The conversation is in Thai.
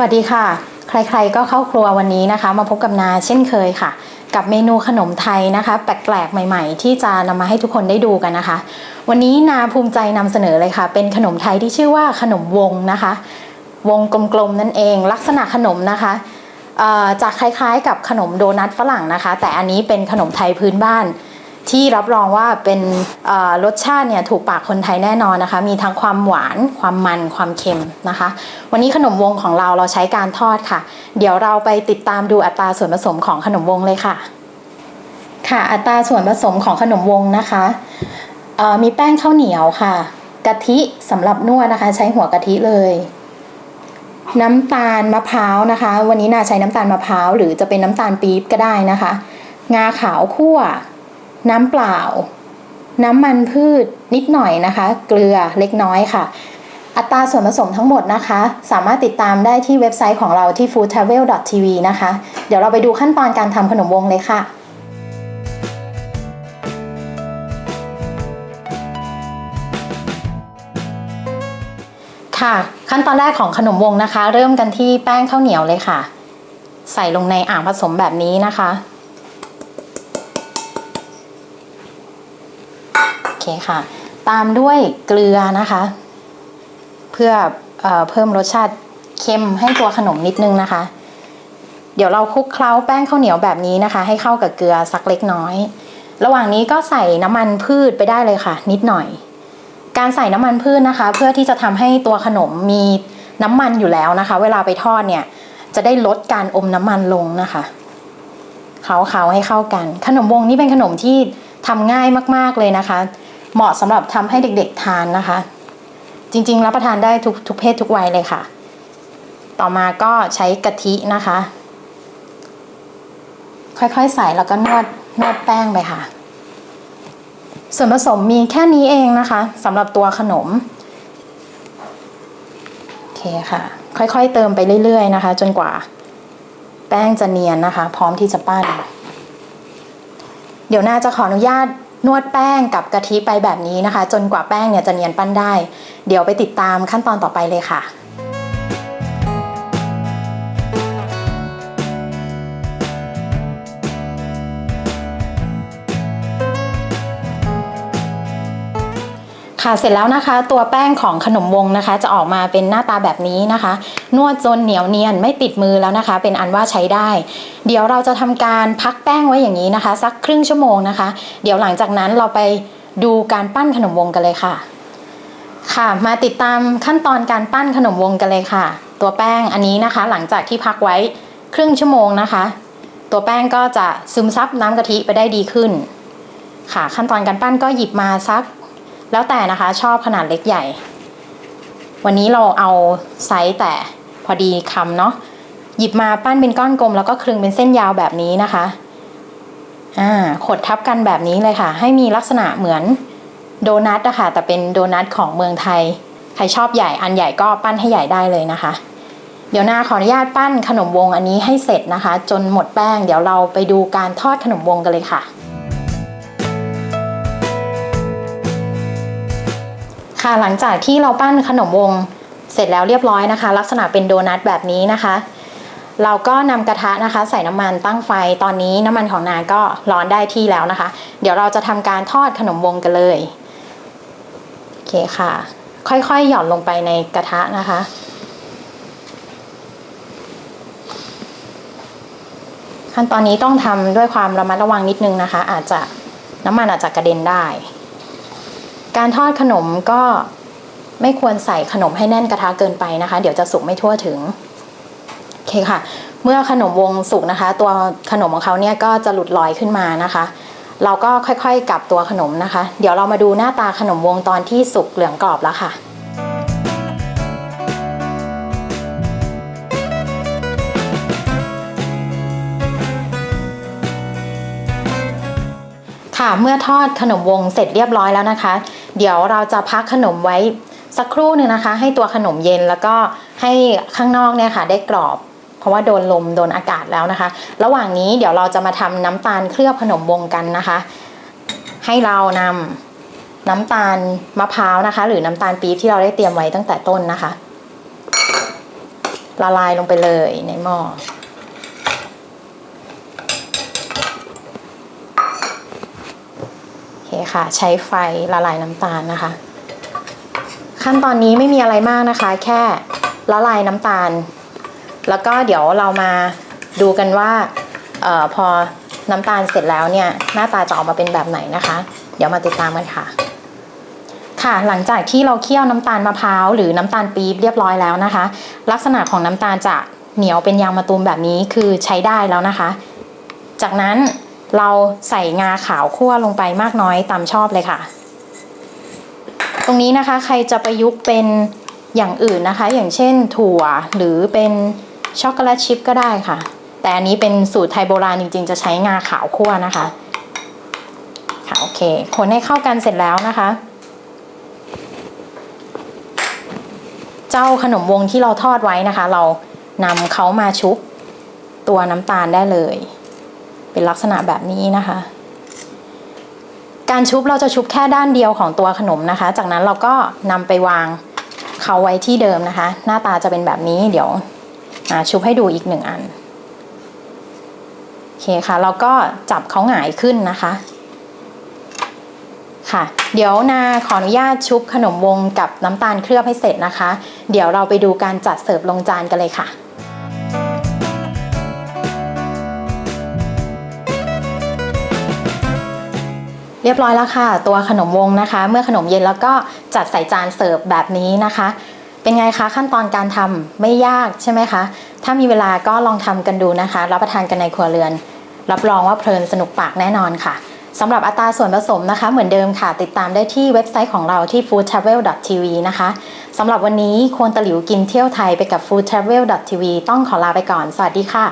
วัสดีค่ะ ใครๆก็เข้าครัววันนี้นะคะ มาพบกับนาเช่นเคยค่ะ กับเมนูขนมไทยนะคะแปลกๆใหม่ๆ ที่จะนำมาให้ทุกคนได้ดูกันนะคะ วันนี้นาภูมิใจนำเสนอเลยค่ะ เป็นขนมไทยที่ชื่อว่าขนมวงนะคะ วงกลมๆนั่นเอง ลักษณะขนมนะคะเอ่อจะคล้ายๆ กับขนมโดนัทฝรั่งนะคะ แต่อันนี้เป็นขนมไทยพื้นบ้าน ที่รับรองว่าเป็นรสชาติเนี่ยถูกปากคนไทยแน่นอนนะคะ มีทั้งความหวาน ความมัน ความเค็มนะคะ วันนี้ขนมวงของเราเราใช้การทอดค่ะ เดี๋ยวเราไปติดตามดูอัตราส่วนผสมของขนมวงเลยค่ะ ค่ะอัตราส่วนผสมของขนมวงนะคะมีแป้งข้าวเหนียวค่ะ กะทิสำหรับนวดนะคะ ใช้หัวกะทิเลย น้ำตาลมะพร้าวนะคะ วันนี้นาใช้น้ำตาลมะพร้าวหรือจะเป็นน้ำตาลปี๊บก็ได้นะคะ งาขาวคั่ว น้ำเปล่า น้ำมันพืชนิดหน่อยนะคะ เกลือเล็กน้อยค่ะ อัตราส่วนผสมทั้งหมดนะคะ สามารถติดตามได้ที่เว็บไซต์ของเราที่ foodtravel.tv นะคะ เดี๋ยวเราไปดูขั้นตอนการทำขนมวงเลยค่ะค่ะขั้นตอนแรกของขนมวงนะคะ เริ่มกันที่แป้งข้าวเหนียวเลยค่ะ ใส่ลงในอ่างผสมแบบนี้นะคะ โอเค่ะ ตามด้วยเกลือนะคะ เพื่อเออเพิ่มรสชาติเค็มให้ตัวขนมนิดนึงนะคะ เดี๋ยวเราคลุกเคล้าแป้งข้าวเหนียวแบบนี้นะคะ ให้เข้ากับเกลือสักเล็กน้อย ระหว่างนี้ก็ใส่น้ำมันพืชไปได้เลยค่ะ นิดหน่อย การใส่น้ำมันพืชนะคะ เพื่อที่จะทำให้ตัวขนมมีน้ำมันอยู่แล้วนะคะ เวลาไปทอดเนี่ยจะได้ลดการอมน้ำมันลงนะคะเขาเขาให้เข้ากัน ขนมวงนี่เป็นขนมที่ทำง่ายมาก ๆ เลยนะคะ เหมาะสำหรับทำให้เด็กๆทานนะคะ จริงๆรับประทานได้ทุกทุกเพศทุกวัยเลยค่ะ ต่อมาก็ใช้กะทินะคะ ค่อยๆใส่แล้วก็นวดนวดแป้งไปค่ะ ส่วนผสมมีแค่นี้เองนะคะสำหรับตัวขนมโอเคค่ะ ค่อยๆเติมไปเรื่อยๆนะคะ จนกว่า แป้งจะเนียนนะคะ พร้อมที่จะปั้น เดี๋ยวน่าจะขออนุญาต นวดแป้งกับกะทิไปแบบนี้นะคะ จนกว่าแป้งเนี่ยจะเนียนปั้นได้ เดี๋ยวไปติดตามขั้นตอนต่อไปเลยค่ะ ค่ะเสร็จแล้วนะคะ ตัวแป้งของขนมวงนะคะ จะออกมาเป็นหน้าตาแบบนี้นะคะ นวดจนเหนียวเนียนไม่ติดมือแล้วนะคะ เป็นอันว่าใช้ได้ เดี๋ยวเราจะทำการพักแป้งไว้อย่างนี้นะคะ สักครึ่งชั่วโมงนะคะ เดี๋ยวหลังจากนั้นเราไปดูการปั้นขนมวงกันเลยค่ะ ค่ะ มาติดตามขั้นตอนการปั้นขนมวงกันเลยค่ะ ตัวแป้งอันนี้นะคะ หลังจากที่พักไว้ครึ่งชั่วโมงนะคะ ตัวแป้งก็จะซึมซับน้ำกะทิไปได้ดีขึ้น ค่ะ ขั้นตอนการปั้นก็หยิบมาสัก แล้วแต่นะคะชอบขนาดเล็กใหญ่ วันนี้เราเอาไซส์แต่พอดีคำเนาะหยิบมาปั้นเป็นก้อนกลม แล้วก็คลึงเป็นเส้นยาวแบบนี้นะคะอ่าขดทับกันแบบนี้เลยค่ะ ให้มีลักษณะเหมือนโดนัทอะค่ะแต่เป็นโดนัทของเมืองไทย ใครชอบใหญ่อันใหญ่ก็ปั้นให้ใหญ่ได้เลยนะคะ เดี๋ยวนาขออนุญาตปั้นขนมวงอันนี้ให้เสร็จนะคะ จนหมดแป้ง เดี๋ยวเราไปดูการทอดขนมวงกันเลยค่ะ ค่ะหลังจากที่เราปั้นขนมวงเสร็จแล้วเรียบร้อยนะคะ ลักษณะเป็นโดนัทแบบนี้นะคะ เราก็นำกระทะนะคะ ใส่น้ำมันตั้งไฟตอนนี้น้ำมันของนาก็ร้อนได้ที่แล้วนะคะ เดี๋ยวเราจะทำการทอดขนมวงกันเลยโอเคค่ะ ค่อยๆหย่อนลงไปในกระทะนะคะขั้นตอนนี้ต้องทำด้วยความระมัดระวังนิดนึงนะคะ อาจจะน้ำมันอาจจะกระเด็นได้ การทอดขนมก็ไม่ควรใส่ขนมให้แน่นกระทะเกินไปนะคะ เดี๋ยวจะสุกไม่ทั่วถึงโอเคค่ะ เมื่อขนมวงสุกนะคะ ตัวขนมของเขาเนี่ยก็จะหลุดลอยขึ้นมานะคะ เราก็ค่อยๆกลับตัวขนมนะคะ เดี๋ยวเรามาดูหน้าตาขนมวงตอนที่สุกเหลืองกรอบแล้วค่ะ ค่ะ เมื่อทอดขนมวงเสร็จเรียบร้อยแล้วนะคะ เดี๋ยวเราจะพักขนมไว้สักครู่หนึ่งนะคะ ให้ตัวขนมเย็นแล้วก็ให้ข้างนอกเนี่ยค่ะ ได้กรอบ เพราะว่าโดนลมโดนอากาศแล้วนะคะ ระหว่างนี้เดี๋ยวเราจะมาทำน้ำตาลเคลือบขนมวงกันนะคะ ให้เรานำน้ำตาลมะพร้าวนะคะ หรือน้ำตาลปี๊บที่เราได้เตรียมไว้ตั้งแต่ต้นนะคะละลายลงไปเลยในหม้อ โอ เคค่ะ ใช้ไฟละลายน้ำตาลนะคะ ขั้นตอนนี้ไม่มีอะไรมากนะคะ แค่ละลายน้ำตาล แล้วก็เดี๋ยวเรามาดูกันว่าออพอน้ำตาลเสร็จแล้วเนี่ย หน้าตาจะออกมาเป็นแบบไหนนะคะ เดี๋ยวมาติดตามกันค่ะ ค่ะหลังจากที่เราเคี่ยวน้ำตาลมะพร้าวหรือน้ำตาลปี๊บเรียบร้อยแล้วนะคะ ลักษณะของน้ำตาลจะเหนียวเป็นยางมะตูมแบบนี้คือใช้ได้แล้วนะคะ จากนั้น เราใส่งาขาวคั่วลงไปมากน้อยตามชอบเลยค่ะ ตรงนี้นะคะใครจะประยุกต์เป็นอย่างอื่นนะคะ อย่างเช่นถั่วหรือเป็นช็อกโกแลตชิพก็ได้ค่ะ แต่อันนี้เป็นสูตรไทยโบราณจริงๆ จะใช้งาขาวคั่วนะคะ ค่ะโอเค คนให้เข้ากันเสร็จแล้วนะคะ เจ้าขนมวงที่เราทอดไว้นะคะ เรานำเขามาชุบตัวน้ำตาลได้เลย เป็นลักษณะแบบนี้นะคะ การชุบเราจะชุบแค่ด้านเดียวของตัวขนมนะคะ จากนั้นเราก็นำไปวางเขาไว้ที่เดิมนะคะ หน้าตาจะเป็นแบบนี้เดี๋ยวชุบให้ดูอีกหนึ่งอันโอเคค่ะเราก็จับเขาหงายขึ้นนะคะค่ะเดี๋ยวนาขออนุญาตชุบขนมวงกับน้ำตาลเคลือบให้เสร็จนะคะ เดี๋ยวเราไปดูการจัดเสิร์ฟลงจานกันเลยค่ะ รียบร้อยแล้วค่ะ ตัวขนมวงนะคะ เมื่อขนมเย็นแล้วก็จัดใส่จานเสิร์ฟแบบนี้นะคะ เป็นไงคะขั้นตอนการทำไม่ยากใช่ไหมคะ ถ้ามีเวลาก็ลองทำกันดูนะคะ รับประทานกันในครัวเรือน รับรองว่าเพลินสนุกปากแน่นอนค่ะสำหรับอัตราส่วนผสมนะคะ เหมือนเดิมค่ะ ติดตามได้ที่เว็บไซต์ของเราที่ foodtravel.tv นะคะสำหรับวันนี้ควรตะหลิวกินเที่ยวไทยไปกับ foodtravel.tv ต้องขอลาไปก่อน สวัสดีค่ะ